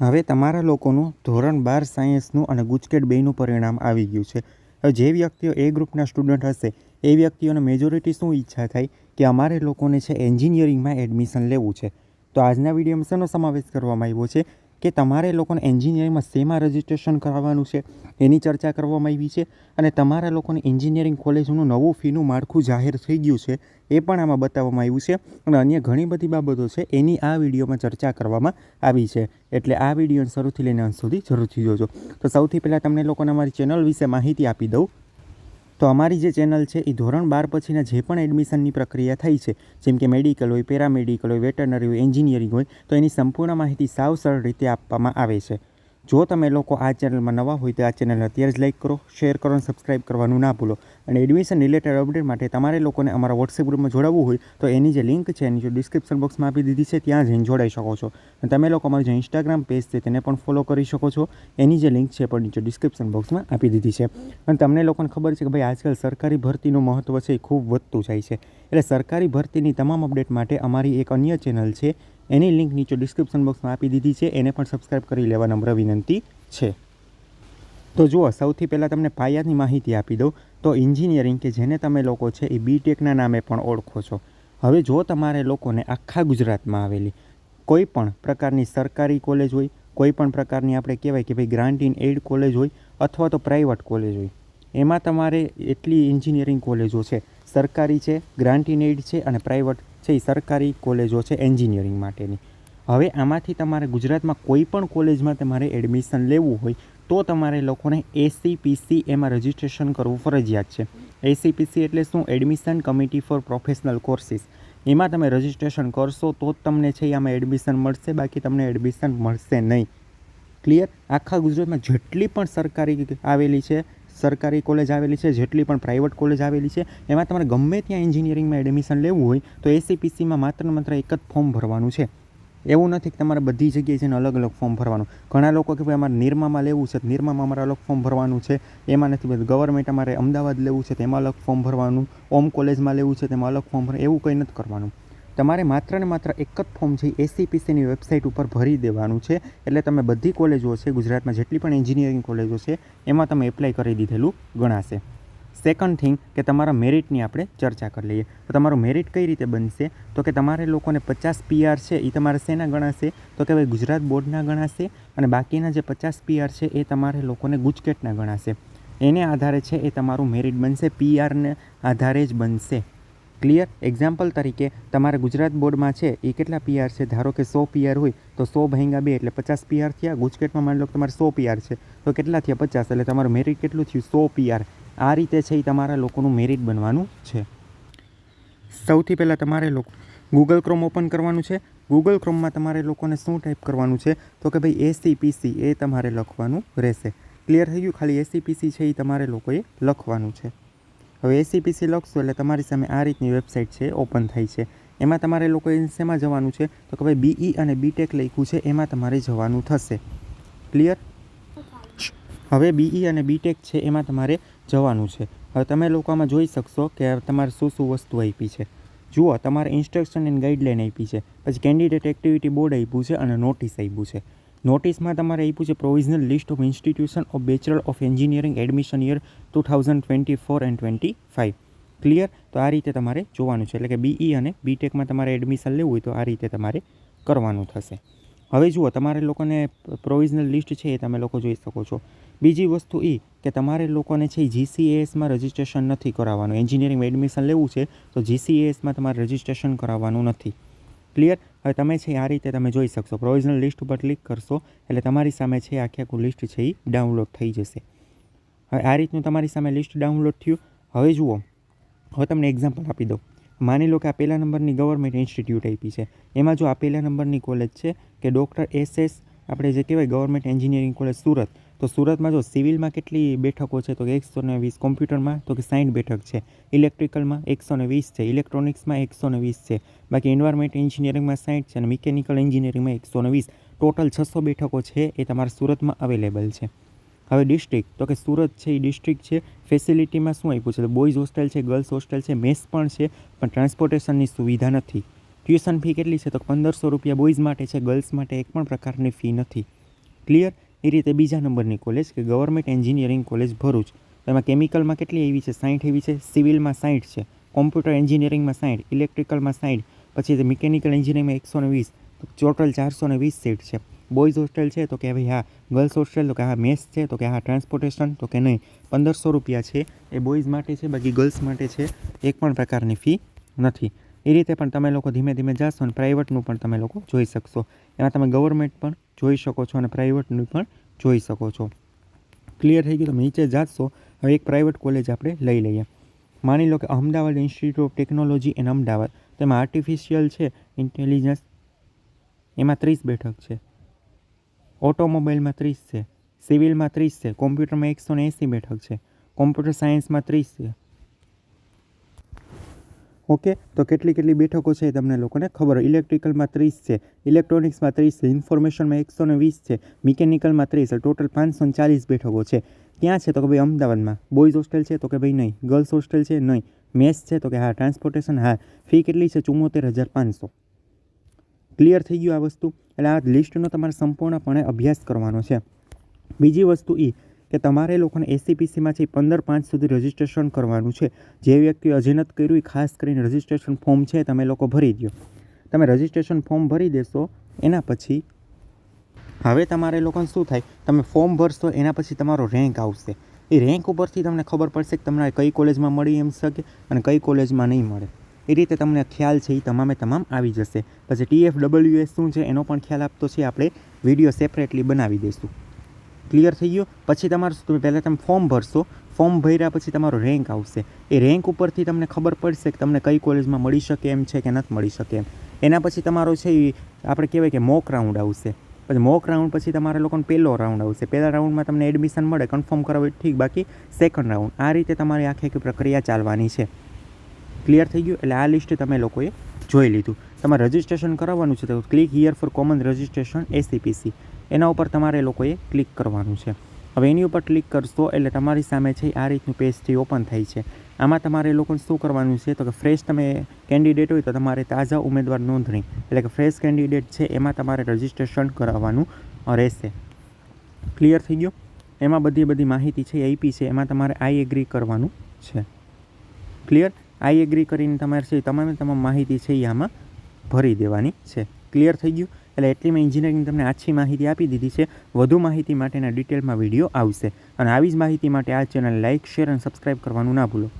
હવે તમારા લોકોનું ધોરણ બાર સાયન્સનું અને ગુજકેટ બેનું પરિણામ આવી ગયું છે. હવે જે વ્યક્તિઓ એ ગ્રુપના સ્ટુડન્ટ હશે, એ વ્યક્તિઓને મેજોરિટી શું ઈચ્છા થાય? કે અમારે લોકોને છે એન્જિનિયરિંગમાં એડમિશન લેવું છે. તો આજના વિડીયોમાં શેનો સમાવેશ કરવામાં આવ્યો છે? કે તમારે લોકોને એન્જિનિયરિંગમાં શેમાં રજિસ્ટ્રેશન કરાવવાનું છે, એની ચર્ચા કરવામાં આવી છે અને તમારા લોકોને એન્જિનિયરિંગ કોલેજનું નવું ફીનું માળખું જાહેર થઈ ગયું છે, એ પણ આમાં બતાવવામાં આવ્યું છે અને અન્ય ઘણી બધી બાબતો છે, એની આ વિડીયોમાં ચર્ચા કરવામાં આવી છે. એટલે આ વીડિયો શરૂથી લઈને અંત સુધી જરૂરથી જોજો. તો સૌથી પહેલાં તમને લોકોને અમારી ચેનલ વિશે માહિતી આપી દઉં. તો અમારી જે ચેનલ છે એ ધોરણ બાર પછીના જે પણ એડમિશનની પ્રક્રિયા થઈ છે, જેમ કે મેડિકલ હોય, પેરામેડિકલ હોય, વેટરનરી હોય, એન્જિનિયરિંગ હોય, તો એની સંપૂર્ણ માહિતી સાવ સરળ રીતે આપવામાં આવે છે. જો તમે લોકો આ ચેનલમાં નવા હોય તો આ ચેનલને અત્યારે જ લાઈક કરો, શેર કરો અને સબસ્ક્રાઈબ કરવાનું ના ભૂલો. અને એડમિશન રિલેટેડ અપડેટ માટે તમારે લોકોને અમારા વોટ્સએપ ગ્રુપમાં જોડાવવું હોય તો એની જે લિંક છે એની જો ડિસ્ક્રિપ્શન બોક્સમાં આપી દીધી છે, ત્યાં જઈને જોડાઈ શકો છો. અને તમે લોકો અમારું જે ઇન્સ્ટાગ્રામ પેજ છે તેને પણ ફોલો કરી શકો છો. એની જે લિંક છે પણ નીચે ડિસ્ક્રિપ્શન બોક્સમાં આપી દીધી છે. અને તમને લોકોને ખબર છે કે ભાઈ આજકાલ સરકારી ભરતીનું મહત્ત્વ છે એ ખૂબ વધતું જાય છે. એટલે સરકારી ભરતીની તમામ અપડેટ માટે અમારી એક અન્ય ચેનલ છે એની લિંક નીચે ડિસ્ક્રિપ્શન બોક્સમાં આપી દીધી છે. એને પણ સબસ્ક્રાઈબ કરી લેવા નમ્ર વિનંતી છે. તો જુઓ, સૌથી પહેલાં તમને પાયાની માહિતી આપી દઉં. તો એન્જિનિયરિંગ કે જેને તમે લોકો છે એ બીટેકના નામે પણ ઓળખો છો. હવે જો તમારે લોકોને આખા ગુજરાતમાં આવેલી કોઈ પણ પ્રકારની સરકારી કોલેજ હોય, કોઈ પણ પ્રકારની આપણે કહેવાય કે ભાઈ ગ્રાન્ટ ઇન એડ કોલેજ હોય અથવા તો પ્રાઇવેટ કોલેજ હોય, એમાં તમારે એટલી એન્જિનિયરિંગ કોલેજો છે. સરકારી છે ગ્રાન્ટ ઇન એડ છે અને પ્રાઇવેટ છે એ સરકારી કોલેજો છે એન્જિનિયરિંગ માટેની. હવે આમાંથી તમારે ગુજરાતમાં કોઈ પણ કોલેજમાં તમારે એડમિશન લેવું હોય, તો તમારે લોકોને એસીપીસી એમાં રજિસ્ટ્રેશન કરવું ફરજિયાત છે. એસીપીસી એટલે શું? Admission committee for professional courses એમાં તમે રજિસ્ટ્રેશન કરશો તો જ તમને છે આમાં એડમિશન મળશે, બાકી તમને એડમિશન મળશે નહીં. ક્લિયર આખા ગુજરાતમાં જેટલી પણ સરકારી આવેલી છે સરકારી કોલેજ આવેલી છે, જેટલી પણ પ્રાઇવેટ કોલેજ આવેલી છે, એમાં તમારે ગમે ત્યાં એન્જિનિયરિંગમાં એડમિશન લેવું હોય, તો એસીપીસીમાં માત્ર ને માત્ર એક જ ફોર્મ ભરવાનું છે. એવું નથી કે તમારે બધી જગ્યાએ જઈને અલગ અલગ ફોર્મ ભરવાનું. ઘણા લોકો કે ભાઈ, અમારે નિરમામાં લેવું છે નિરમામાં અમારે અલગ ફોર્મ ભરવાનું છે. એમાં નથી બધું ગવર્મેન્ટ અમારે અમદાવાદ લેવું છે, તેમાં અલગ ફોર્મ ભરવાનું. ઓમ કોલેજમાં લેવું છે, તેમાં અલગ ફોર્મ ભરવાનું. એવું કંઈ નથી કરવાનું. તમારે માત્ર ને માત્ર એક જ ફોર્મ છે એસીપીસીની વેબસાઇટ ઉપર ભરી દેવાનું છે. એટલે તમે બધી કોલેજો છે, ગુજરાતમાં જેટલી પણ એન્જિનિયરિંગ કોલેજો છે, એમાં તમે એપ્લાય કરી દીધેલું ગણાશે. સેકન્ડ થિંગ કે તમારા મેરિટની આપણે ચર્ચા કરી લઈએ. તો તમારું મેરિટ કઈ રીતે બનશે? તો કે તમારે લોકોને પચાસ પીઆર છે એ તમારે શેના ગણાશે? તો કે ભાઈ ગુજરાત બોર્ડના ગણાશે અને બાકીના જે પચાસ પીઆર છે, એ તમારે લોકોને ગુજકેટના ગણાશે. એને આધારે છે એ તમારું મેરિટ બનશે પીઆરને આધારે જ બનશે. ક્લિયર એક્ઝામ્પલ તરીકે, તમારા ગુજરાત બોર્ડમાં છે, એ કેટલા પીઆર છે? ધારો કે સો પીઆર હોય, તો સો ભાંગા બે, એટલે પચાસ પીઆર થયા. ગુજકેટમાં માની લો કે તમારે સો પીઆર છે, તો કેટલા થયા? પચાસ, એટલે તમારું મેરિટ કેટલું થયું? સો પીઆર આ રીતે છે એ તમારા લોકોનું મેરિટ બનવાનું છે. સૌથી પહેલાં તમારે લોકો ગૂગલ ક્રોમ ઓપન કરવાનું છે. ગૂગલ ક્રોમમાં તમારે લોકોને શું ટાઈપ કરવાનું છે? તો કે ભાઈ એસીપીસી એ તમારે લખવાનું રહેશે. ક્લિયર થઈ ગયું? ખાલી એસીપીસી છે એ તમારે લોકોએ લખવાનું છે. હવે એસીપીસી લખશો એટલે તમારી સામે આ રીતની વેબસાઇટ છે ઓપન થઈ છે. એમાં તમારે લોકોએ શેમાં જવાનું છે? તો કે ભાઈ બીઈ અને બીટેક લખ્યું છે, એમાં તમારે જવાનું થશે. ક્લિયર હવે બીઈ અને બીટેક છે, એમાં તમારે જવાનું છે. હવે તમે લોકો આમાં જોઈ શકશો કે તમારે શું શું વસ્તુ આપી છે. જુઓ, તમારે ઇન્સ્ટ્રક્શન એન્ડ ગાઈડલાઇન આપી છે. પછી કેન્ડિડેટ એક્ટિવિટી બોર્ડ આપ્યું છે અને નોટિસ આપ્યું છે. નોટિસમાં તમારે આપ્યું છે provisional list of institution of bachelor of engineering admission year two thousand twenty four and twenty five clear તો આ રીતે તમારે જોવાનું છે. એટલે કે બીઈ અને બીટેકમાં તમારે એડમિશન લેવું હોય તો આ રીતે તમારે કરવાનું થશે. હવે જુઓ, તમારે લોકોને પ્રોવિઝનલ લિસ્ટ છે એ તમે લોકો જોઈ શકો છો. બીજી વસ્તુ એ કે તમારે લોકોને છે જીસીએએસમાં રજિસ્ટ્રેશન નથી કરાવવાનું. એન્જિનિયરિંગ એડમિશન લેવું છે તો જીસીએએસમાં તમારે રજિસ્ટ્રેશન કરાવવાનું નથી. ક્લિયર? હવે તમે છે આ રીતે તમે જોઈ શકશો. પ્રોવિઝનલ લિસ્ટ ઉપર ક્લિક કરશો, એટલે તમારી સામે છે આખી આખું લિસ્ટ છે એ ડાઉનલોડ થઈ જશે. હવે આ રીતનું તમારી સામે લિસ્ટ ડાઉનલોડ થયું. હવે જુઓ, હવે તમને એક્ઝામ્પલ આપી દઉં. માની લો કે આ પહેલા નંબરની ગવર્મેન્ટ ઇન્સ્ટિટ્યૂટ આપી છે. એમાં જો આ પહેલા નંબરની કોલેજ છે કે ડૉક્ટર એસ એસ આપણે જે કહેવાય ગવર્મેન્ટ એન્જિનિયરિંગ કોલેજ સુરત. તો સુરતમાં જો સિવિલમાં કેટલી બેઠકો છે, તો કે એકસો ને વીસ, કોમ્પ્યુટરમાં તો કે સાઠ બેઠક છે. ઇલેક્ટ્રિકલમાં એકસો ને વીસ છે, ઇલેક્ટ્રોનિક્સમાં એકસો ને વીસ છે. બાકી એન્વાયરમેન્ટ એન્જિનિયરિંગમાં સાઠ છે અને મિકેનિકલ એન્જિનિયરિંગમાં એકસો ને વીસ. ટોટલ છસો બેઠકો છે એ તમારા સુરતમાં અવેલેબલ છે. હવે ડિસ્ટ્રિક્ટ તો કે સુરત છે એ ડિસ્ટ્રિક્ટ છે. ફેસિલિટીમાં શું આપ્યું છે? તો બોયઝ હોસ્ટેલ છે ગર્લ્સ હોસ્ટેલ છે મેસ પણ છે, પણ ટ્રાન્સપોર્ટેશનની સુવિધા નથી. ટ્યુશન ફી કેટલી છે? તો પંદરસો રૂપિયા બોયઝ માટે છે ગર્લ્સ માટે એક પણ પ્રકારની ફી નથી. ક્લિયર એ રીતે બીજા નંબરની કોલેજ કે ગવર્મેન્ટ એન્જિનિયરિંગ કોલેજ ભરૂચ. એમાં કેમિકલમાં કેટલી એવી છે? સાઠ એવી છે. સિવિલમાં સાઠ છે. કોમ્પ્યુટર એન્જિનિયરિંગમાં સાઠ ઇલેક્ટ્રિકલમાં સાઠ પછી મિકેનિકલ એન્જિનિયરિંગમાં એકસો ને વીસ. ટોટલ ચારસો ને વીસ સીટ છે. બોયઝ હોસ્ટેલ છે તો કે ભાઈ હા ગર્લ્સ હોસ્ટેલ તો કે હા મેસ છે તો કે હા ટ્રાન્સપોર્ટેશન તો કે નહીં. પંદરસો રૂપિયા છે. એ બોયઝ માટે છે, બાકી ગર્લ્સ માટે છે. એક પણ પ્રકારની ફી નથી. એ રીતે પણ તમે લોકો ધીમે ધીમે જાશો અને પ્રાઇવેટનું પણ તમે લોકો જોઈ શકશો. એમાં તમે ગવર્મેન્ટ પણ જોઈ શકો છો અને પ્રાઇવેટનું પણ જોઈ શકો છો. ક્લિયર થઈ ગયું, તમે નીચે જાશો. હવે એક પ્રાઇવેટ કોલેજ આપણે લઈ લઈએ. માની લો કે અમદાવાદ ઇન્સ્ટિટ્યૂટ ઓફ ટેકનોલોજી એન અમદાવાદ તેમાં આર્ટિફિશિયલ છે ઇન્ટેલિજન્સ એમાં ત્રીસ બેઠક છે. ઓટોમોબાઈલમાં ત્રીસ છે. સિવિલમાં ત્રીસ છે. કોમ્પ્યુટરમાં એકસો ને એંસી બેઠક છે. કોમ્પ્યુટર સાયન્સમાં ત્રીસ છે. ઓકે? તો કેટલી કેટલી બેઠકો છે એ તમને લોકોને ખબર ઇલેક્ટ્રિકલમાં ત્રીસ છે, ઇલેક્ટ્રોનિક્સમાં ત્રીસ છે, ઇન્ફોર્મેશનમાં એકસો ને વીસ છે, મિકેનિકલમાં ત્રીસ ટોટલ પાંચસો ચાલીસ બેઠકો છે. ક્યાં છે? તો કે ભાઈ અમદાવાદમાં. બોયઝ હોસ્ટેલ છે? તો કે ભાઈ નહીં. ગર્લ્સ હોસ્ટેલ છે? નહીં. મેસ છે? તો કે હા. ટ્રાન્સપોર્ટેશન? હા. ફી કેટલી છે? ચુમ્મોતેર હજાર પાંચસો. ક્લિયર થઈ ગયું આ વસ્તુ? એટલે આ લિસ્ટનો તમારે સંપૂર્ણપણે અભ્યાસ કરવાનો છે. બીજી વસ્તુ એ કે તમારે લોકોને એસીપીસીમાંથી પંદર પાંચ સુધી રજિસ્ટ્રેશન કરવાનું છે, જે વ્યક્તિએ હજી કર્યું એ ખાસ કરીને રજિસ્ટ્રેશન ફોર્મ છે તમે લોકો ભરી દો. તમે રજિસ્ટ્રેશન ફોર્મ ભરી દેશો, એના પછી હવે તમારે લોકોને શું થાય? તમે ફોર્મ ભરશો, એના પછી તમારો રેન્ક આવશે. એ રેન્ક ઉપરથી તમને ખબર પડશે કે તમને કઈ કોલેજમાં મળી એમ શકે અને કઈ કોલેજમાં નહીં મળે. એ રીતે તમને ખ્યાલ છે એ તમામે તમામ આવી જશે. પછી ટીએફ ડબલ્યુએસ શું છે એનો પણ ખ્યાલ આપતો છે, આપણે વીડિયો સેપરેટલી બનાવી દઈશું. ક્લિયર થઈ ગયો? પછી તમારું તમે પહેલાં તમે ફોર્મ ભરશો. ફોર્મ ભર્યા પછી તમારો રેન્ક આવશે. એ રેન્ક ઉપરથી તમને ખબર પડશે કે તમને કઈ કોલેજમાં મળી શકે એમ છે કે નથી મળી શકે એમ. એના પછી તમારો છે એ, આપણે કહેવાય કે મોક રાઉન્ડ આવશે. પછી મોક રાઉન્ડ પછી તમારા લોકોને પહેલો રાઉન્ડ આવશે. પહેલા રાઉન્ડમાં તમને એડમિશન મળે કન્ફર્મ કરાવે, ઠીક. બાકી સેકન્ડ રાઉન્ડ આ રીતે તમારી આખી આખી પ્રક્રિયા ચાલવાની છે. ક્લિયર થઈ ગયું? એટલે આ લિસ્ટ તમે લોકોએ જોઈ લીધું. તમારે રજિસ્ટ્રેશન કરાવવાનું છે તો click here for common registration ACPC એના ઉપર તમારે લોકોએ ક્લિક કરવાનું છે. હવે એની ઉપર ક્લિક કરશો એટલે તમારી સામે છે આ રીતનું પેજ છે ઓપન થાય છે. આમાં તમારે લોકોને શું કરવાનું છે તો કે ફ્રેશ તમે કેન્ડિડેટ હોય તો તમારે તાજા ઉમેદવાર નોંધણી એટલે કે ફ્રેશ કેન્ડિડેટ છે એમાં તમારે રજિસ્ટ્રેશન કરાવવાનું રહેશે. ક્લિયર થઈ ગયું? એમાં બધી બધી માહિતી છે આપી છે, એમાં તમારે આઈ એગ્રી કરવાનું છે. ક્લિયર આઈ એગ્રી કરીને તમારે છે તમામે તમામ માહિતી છે એ આમાં ભરી દેવાની છે. ક્લિયર થઈ ગયું? એટલે એટલી મેં એન્જિનિયરિંગ તમને આછી માહિતી આપી દીધી છે. વધુ માહિતી માટેના ડિટેલમાં વીડિયો આવશે. અને આવી જ માહિતી માટે આ ચેનલ લાઇક શેર અને સબસ્ક્રાઈબ કરવાનું ના ભૂલો.